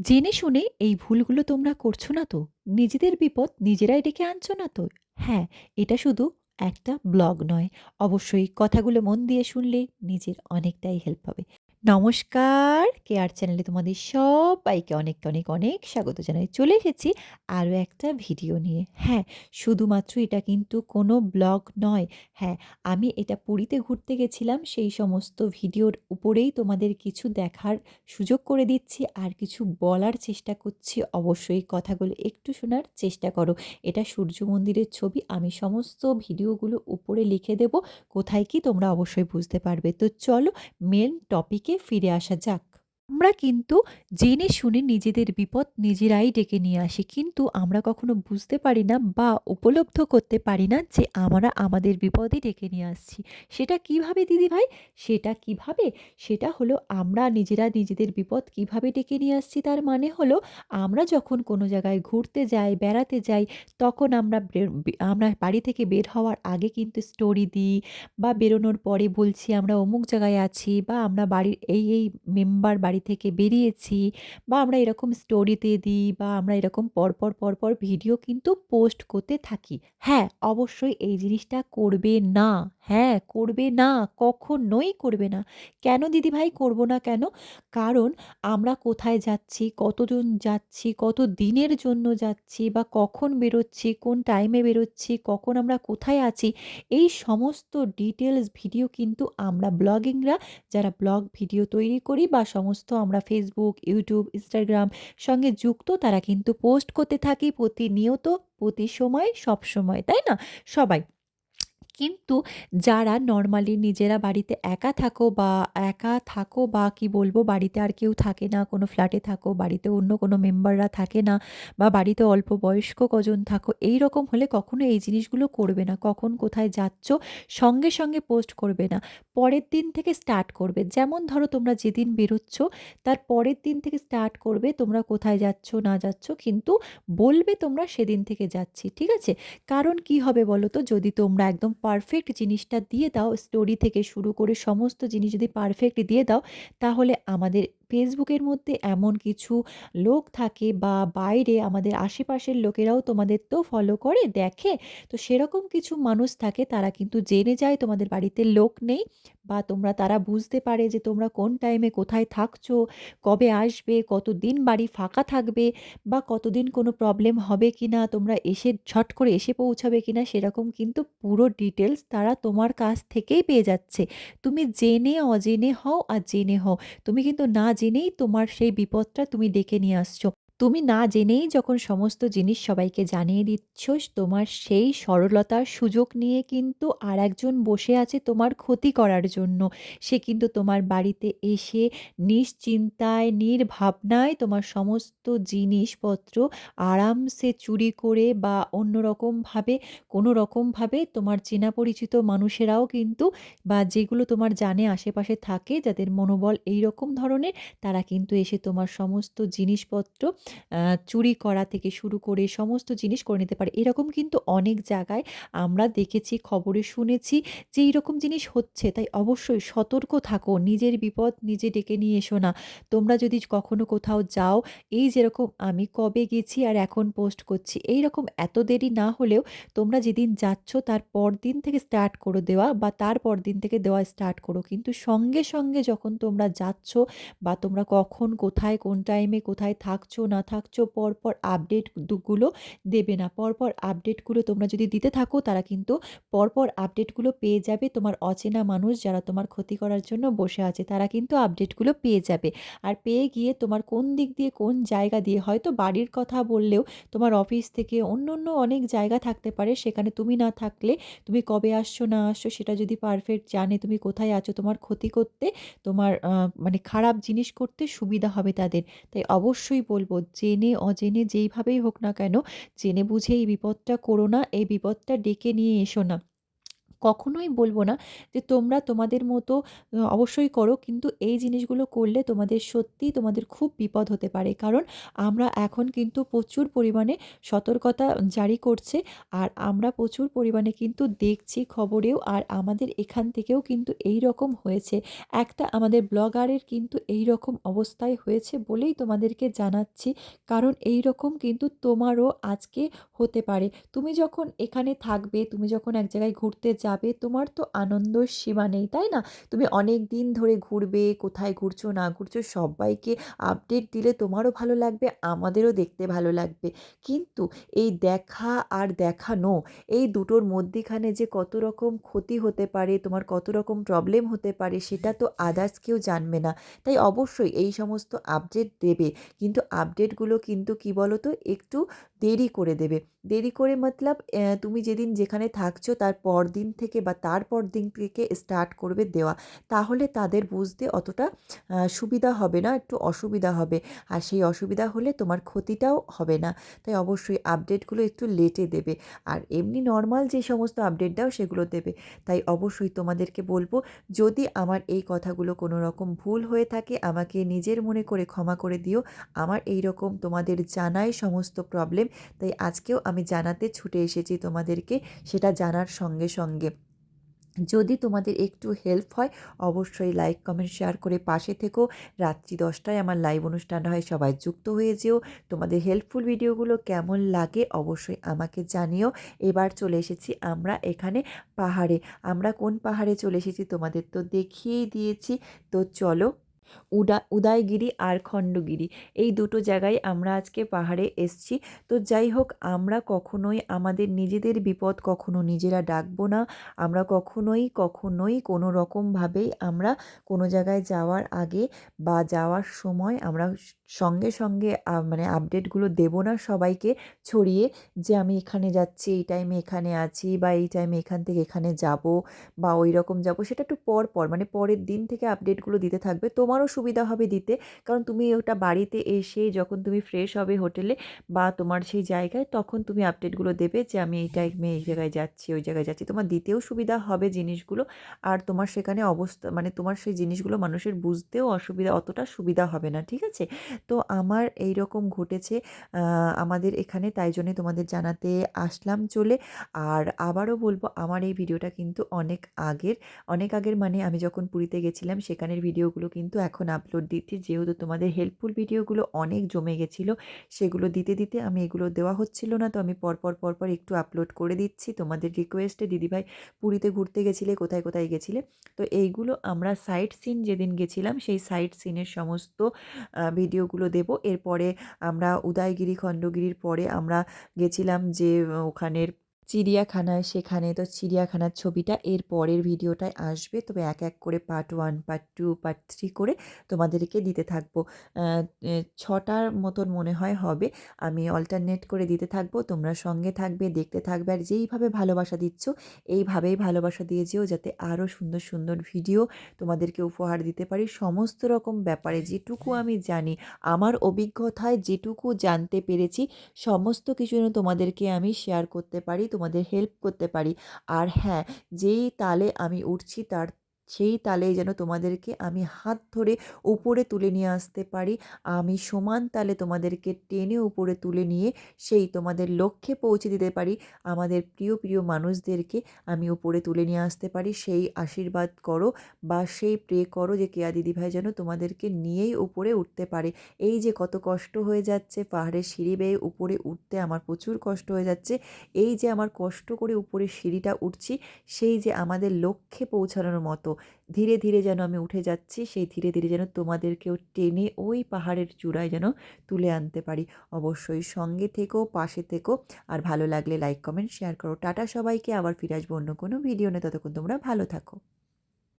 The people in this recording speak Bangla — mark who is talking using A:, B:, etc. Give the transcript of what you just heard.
A: জেনে শুনে এই ভুলগুলো তোমরা করছ না তো? নিজেদের বিপদ নিজেরাই ডেকে আনছো না তো? হ্যাঁ, এটা শুধু একটা ব্লগ নয়। অবশ্যই কথাগুলো মন দিয়ে শুনলে নিজের অনেকটাই হেল্প হবে। নমস্কার! কেয়ার চ্যানেলে তোমাদের সবাইকে অনেক, অনেক, অনেক স্বাগত জানাই। চলে এসেছি আরও একটা ভিডিও নিয়ে। হ্যাঁ, শুধুমাত্র এটা কিন্তু কোনো ব্লগ নয়। হ্যাঁ, আমি এটা পুরীতে ঘুরতে গেছিলাম সেই সমস্ত ভিডিওর উপরেই তোমাদের কিছু দেখার সুযোগ করে দিচ্ছি আর কিছু বলার চেষ্টা করছি। অবশ্যই কথাগুলো একটু শোনার চেষ্টা করো। এটা সূর্য মন্দিরের ছবি। আমি সমস্ত ভিডিওগুলো উপরে লিখে দেব। কোথায় কি তোমরা অবশ্যই বুঝতে পারবে। তো চলো মেন টপিকে ফিরে আসা যাক। আমরা কিন্তু জেনে শুনে নিজেদের বিপদ নিজেরাই ডেকে নিয়ে আসি। কিন্তু আমরা কখনো বুঝতে পারি না বা উপলব্ধ করতে পারি না যে আমরা আমাদের বিপদই ডেকে নিয়ে আসছি। সেটা কীভাবে দিদি ভাই? সেটা কীভাবে? সেটা হলো আমরা নিজেরা নিজেদের বিপদ কীভাবে ডেকে নিয়ে আসছি তার মানে হলো আমরা যখন কোনো জায়গায় ঘুরতে যাই, বেড়াতে যাই, তখন আমরা আমরা বাড়ি থেকে বের হওয়ার আগে কিন্তু স্টোরি দিই বা বেরোনোর পরে বলছি আমরা অমুক জায়গায় আছি বা আমরা বাড়ির এই এই মেম্বার বাড়ি থেকে বেরিয়েছি বা আমরা এরকম স্টোরিতে দিই বা আমরা এরকম পরপর পরপর ভিডিও কিন্তু পোস্ট করতে থাকি। হ্যাঁ অবশ্যই এই জিনিসটা করবে না। হ্যাঁ করবে না, কখনোই করবে না। কেন দিদিভাই করব না কেন? কারণ আমরা কোথায় যাচ্ছি, কতজন যাচ্ছি, কত দিনের জন্য যাচ্ছি বা কখন বেরোচ্ছি, কোন টাইমে বেরোচ্ছি, কখন আমরা কোথায় আছি, এই সমস্ত ডিটেলস ভিডিও কিন্তু আমরা ব্লগিংরা যারা ব্লগ ভিডিও তৈরি করি বা সমস্ত আমরা ফেসবুক ইউটিউব ইনস্টাগ্রাম সঙ্গে যুক্ত, তারা কিন্তু পোস্ট করতে থাকি প্রতিনিয়ত, প্রতি সময়, সব সময়, তাই না? সবাই। কিন্তু যারা নর্মালি নিজেরা বাড়িতে একা থাকো বা একা থাকো বা কি বলব, বাড়িতে আর কেউ থাকে না, কোনো ফ্ল্যাটে থাকো, বাড়িতে অন্য কোনো মেম্বাররা থাকে না বা বাড়িতে অল্প বয়স্ক কজন থাকো, এই রকম হলে কখনো এই জিনিসগুলো করবে না। কখন কোথায় যাচ্ছ সঙ্গে সঙ্গে পোস্ট করবে না। পরের দিন থেকে স্টার্ট করবে। যেমন ধরো তোমরা যেদিন বেরোচ্ছ, তার পরের দিন থেকে স্টার্ট করবে, তোমরা কোথায় যাচ্ছ না যাচ্ছ, কিন্তু বলবে তোমরা সেদিন থেকে যাচ্ছি, ঠিক আছে? কারণ কি হবে বলো তো? যদি তোমরা একদম পারফেক্ট জিনিসটা দিয়ে দাও স্টোরি থেকে শুরু করে সমস্ত জিনিস যদি পারফেক্ট দিয়ে দাও, তাহলে আমাদের ফেসবুকের মধ্যে এমন কিছু লোক থাকে বা বাইরে আমাদের আশেপাশের লোকেরাও তোমাদের তো ফলো করে, দেখে। তো সেরকম কিছু মানুষ থাকে, তারা কিন্তু জেনে যায় তোমাদের বাড়িতে লোক নেই বা তোমরা, তারা বুঝতে পারে যে তোমরা কোন টাইমে কোথায় থাকছো, কবে আসবে, কতদিন বাড়ি ফাঁকা থাকবে বা কতদিন কোনো প্রবলেম হবে কি না তোমরা এসে ঝট করে এসে পৌঁছাবে কি না সেরকম কিন্তু পুরো ডিটেলস তারা তোমার কাছ থেকেই পেয়ে যাচ্ছে। তুমি জেনে অজেনে হও আর জেনে হও। তুমি কিন্তু না জেনেই তোমার সেই বিপদটা তুমি ডেকে নিয়ে আসছো। তুমি না জেনেই যখন সমস্ত জিনিস সবাইকে জানিয়ে দিচ্ছ, তোমার সেই সরলতার সুযোগ নিয়ে কিন্তু আর একজন বসে আছে তোমার ক্ষতি করার জন্য। সে কিন্তু তোমার বাড়িতে এসে নিশ্চিন্তায়, নির্ভাবনায় তোমার সমস্ত জিনিসপত্র আরামসে চুরি করে বা অন্য রকমভাবে, কোনো রকমভাবে তোমার চেনা পরিচিত মানুষেরাও কিন্তু বা যেগুলো তোমার জানে আশেপাশে থাকে, যাদের মনোবল এই রকম ধরনের, তারা কিন্তু এসে তোমার সমস্ত জিনিসপত্র চুরি করা থেকে শুরু করে সমস্ত জিনিস করে নিতে পারে। এরকম কিন্তু অনেক জায়গায় আমরা দেখেছি, খবরে শুনেছি যে এইরকম জিনিস হচ্ছে। তাই অবশ্যই সতর্ক থাকো, নিজের বিপদ নিজে ডেকে নিয়ে এসো না। তোমরা যদি কখনো কোথাও যাও, এই যেরকম আমি কবে গেছি আর এখন পোস্ট করছি এই রকম এত দেরি না হলেও তোমরা যেদিন যাচ্ছ তার পর দিন থেকে স্টার্ট করে দেওয়া বা তার পর দিন থেকে দেওয়া স্টার্ট করো। কিন্তু সঙ্গে সঙ্গে যখন তোমরা যাচ্ছ বা তোমরা কখন, কোথায়, কোন টাইমে কোথায় থাকছো না থাকছো, পরপর আপডেটগুলো দেবে না। পরপর আপডেটগুলো তোমরা যদি দিতে থাকো, তারা কিন্তু পরপর আপডেটগুলো পেয়ে যাবে তোমার অচেনা মানুষ যারা তোমার ক্ষতি করার জন্য বসে আছে, তারা কিন্তু আপডেটগুলো পেয়ে যাবে। আর পেয়ে গিয়ে তোমার কোন দিক দিয়ে কোন জায়গা দিয়ে, হয়তো বাড়ির কথা বললেও তোমার অফিস থেকে অন্য অন্য অনেক জায়গা থাকতে পারে, সেখানে তুমি না থাকলে তুমি কবে আসছো, না আসছো, সেটা যদি পারফেক্ট জানে তুমি কোথায় আছো, তোমার ক্ষতি করতে তোমার মানে খারাপ জিনিস করতে সুবিধা হবে তাদের। তাই অবশ্যই বলব জেনে, অজেনে যেইভাবেই হোক না কেন, জেনে বুঝে এই বিপদটা করো না, এই বিপদটা ডেকে নিয়ে এসো না। কখনোই বলব না যে তোমরা তোমাদের মতো অবশ্যই করো। কিন্তু এই জিনিসগুলো করলে তোমাদের সত্যিই তোমাদের খুব বিপদ হতে পারে। কারণ আমরা এখন কিন্তু প্রচুর পরিমাণে সতর্কতা জারি করছে। আর আমরা প্রচুর পরিমাণে কিন্তু দেখছি খবরেও আর আমাদের এখান থেকেও কিন্তু এই রকম হয়েছে। একটা আমাদের ব্লগারের কিন্তু এই রকম অবস্থায় হয়েছে বলেই তোমাদেরকে জানাচ্ছি। কারণ এই রকম কিন্তু তোমারও আজকে হতে পারে। তুমি যখন এখানে থাকবে, তুমি যখন এক জায়গায় ঘুরতে যাবে, তোমার তো আনন্দর সীমা নেই, তাই না? তুমি অনেক দিন ধরে ঘুরবে, কোথায় ঘুরছো না ঘুরছো সব্বাইকে আপডেট দিলে তোমারও ভালো লাগবে, আমাদেরও দেখতে ভালো লাগবে। কিন্তু এই দেখা আর দেখানো এই দুটোর মধ্যিখানে যে কত রকম ক্ষতি হতে পারে, তোমার কত রকম প্রবলেম হতে পারে সেটা তো আদার্স কেউ জানবে না। তাই অবশ্যই এই সমস্ত আপডেট দেবে। কিন্তু আপডেটগুলো কিন্তু কী বলো তো একটু দেরি করে দেবে। দেরি করে মতলব তুমি যেদিন যেখানে থাকছো তার পরদিন থেকে বা তার পর দিন থেকে স্টার্ট করবে দেওয়া। তাহলে তাদের বুঝতে অতটা সুবিধা হবে না, একটু অসুবিধা হবে। আর সেই অসুবিধা হলে তোমার ক্ষতিটাও হবে না। তাই অবশ্যই আপডেটগুলো একটু লেটে দেবে। আর এমনি নর্মাল যে সমস্ত আপডেট দাও সেগুলো দেবে। তাই অবশ্যই তোমাদেরকে বলব যদি আমার এই কথাগুলো কোনো রকম ভুল হয়ে থাকে আমাকে নিজের মনে করে ক্ষমা করে দিও। আমার এইরকম তোমাদের জানাই সমস্ত প্রবলেম। তাই আজকেও আমি জানাতে ছুটে এসেছি তোমাদেরকে সেটা জানার সঙ্গে, সঙ্গে। যদি তোমাদের একটু হেল্প হয় অবশ্যই লাইক, কমেন্ট, শেয়ার করে পাশে থেকো। রাত্রি দশটায় আমার লাইভ অনুষ্ঠান হয় সবাই যুক্ত হয়ে যেও। তোমাদের হেল্পফুল ভিডিওগুলো কেমন লাগে অবশ্যই আমাকে জানিও। এবার চলে এসেছি আমরা এখানে পাহাড়ে। আমরা কোন পাহাড়ে চলে এসেছি তোমাদের তো দেখিয়েই দিয়েছি। তো চলো উডা উদয়গিরি আর খণ্ডগিরি। এই দুটো জায়গায় আমরা আজকে পাহাড়ে এসছি। তো যাই হোক, আমরা কখনোই আমাদের নিজেদের বিপদ কখনো নিজেরা ডাকবো না। আমরা কখনোই কখনোই কোনো রকমভাবেই আমরা কোনো জায়গায় যাওয়ার আগে বা যাওয়ার সময় আমরা সঙ্গে সঙ্গে মানে আপডেটগুলো দেবো না সবাইকে ছড়িয়ে যে আমি এখানে যাচ্ছি, এই টাইমে এখানে আছি বা এই টাইমে এখান থেকে এখানে যাব বা ওই রকম যাব। সেটা একটু পর পর মানে পরের দিন থেকে আপডেটগুলো দিতে থাকবে। তোমারও সুবিধা হবে দিতে। কারণ তুমি ওটা বাড়িতে এসে যখন তুমি ফ্রেশ হবে হোটেলে বা তোমার সেই জায়গায়, তখন তুমি আপডেটগুলো দেবে যে আমি এই টাইমে এই জায়গায় যাচ্ছি, ওই জায়গায় যাচ্ছি। তোমার দিতেও সুবিধা হবে জিনিসগুলো আর তোমার সেখানে অবস্থা মানে তোমার সেই জিনিসগুলো মানুষের বুঝতেও অসুবিধা, অতটা সুবিধা হবে না, ঠিক আছে? তো আমার এই রকম ঘটেছে আমাদের এখানে তাই জন্যে তোমাদের জানাতে আসলাম চলে। আর আবারও বলব, আমার এই ভিডিওটা কিন্তু অনেক আগের অনেক আগের মানে আমি যখন পুরীতে গেছিলাম, সেখানের ভিডিওগুলো কিন্তু এখন আপলোড দিচ্ছি। যেহেতু তোমাদের হেল্পফুল ভিডিওগুলো অনেক জমে গেছিল, সেগুলো দিতে দিতে আমি এগুলো দেওয়া হচ্ছিল না। তো আমি পরপর পরপর একটু আপলোড করে দিচ্ছি। তোমাদের রিকোয়েস্টে দিদিভাই পুরীতে ঘুরতে গেছিলে, কোথায় কোথায় গেছিলে? তো এইগুলো আমরা সাইট সিন যেদিন গেছিলাম, সেই সাইট সিনের সমস্ত ভিডিওগুলো দেব। এরপরে আমরা উদয়গিরি, খণ্ডগিরির পরে আমরা গেছিলাম যে, ওখানের চিড়িয়াখানায় সেখানে, তো চিড়িয়াখানার ছবিটা এর পরের ভিডিওটায় আসবে। তবে এক এক করে part one part two part three করে তোমাদেরকে দিতে থাকব। ছটার মতন মনে হয় হবে। আমি অল্টারনেট করে দিতে থাকব। তোমরা সঙ্গে থাকবে, দেখতে থাকবে, আর যেইভাবে ভালোবাসা দিচ্ছ, এইভাবেই ভালোবাসা দিয়ে যেও যাতে আরও সুন্দর সুন্দর ভিডিও তোমাদেরকে উপহার দিতে পারি। সমস্ত রকম ব্যাপারে যেটুকু আমি জানি, আমার অভিজ্ঞতায় যেটুকু জানতে পেরেছি, সমস্ত কিছু তোমাদেরকে আমি শেয়ার করতে পারি। তোমাদের হেল্প করতে পারি। আর হ্যাঁ যেই তালে আমি উঠছি তার সেই তালেই যেন তোমাদেরকে আমি হাত ধরে উপরে তুলে নিয়ে আসতে পারি। আমি সমান তালে তোমাদেরকে টেনে উপরে তুলে নিয়ে সেই তোমাদের লক্ষ্যে পৌঁছে দিতে পারি। আমাদের প্রিয় প্রিয় মানুষদেরকে আমি উপরে তুলে নিয়ে আসতে পারি। সেই আশীর্বাদ করো বা সেই প্রে করো যে কেয়া দিদিভাই যেন তোমাদেরকে নিয়েই উপরে উঠতে পারে। এই যে কত কষ্ট হয়ে যাচ্ছে, পাহাড়ের সিঁড়ি বেয়ে উপরে উঠতে আমার প্রচুর কষ্ট হয়ে যাচ্ছে। এই যে আমার কষ্ট করে উপরে সিঁড়িটা উঠছি, সেই যে আমাদের লক্ষ্যে পৌঁছানোর মতো। ধীরে ধীরে যেন আমি উঠে যাচ্ছি, সেই ধীরে ধীরে যেন তোমাদেরকেও টেনে ওই পাহাড়ের চূড়ায় যেন তুলে আনতে পারি। অবশ্যই সঙ্গে থেকো, পাশে থেকো। আর ভালো লাগলে লাইক কমেন্ট শেয়ার করো। টাটা সবাইকে। আবার ফিরে আসব অন্য কোনো ভিডিও নিয়ে। ততক্ষণ তোমরা ভালো থাকো।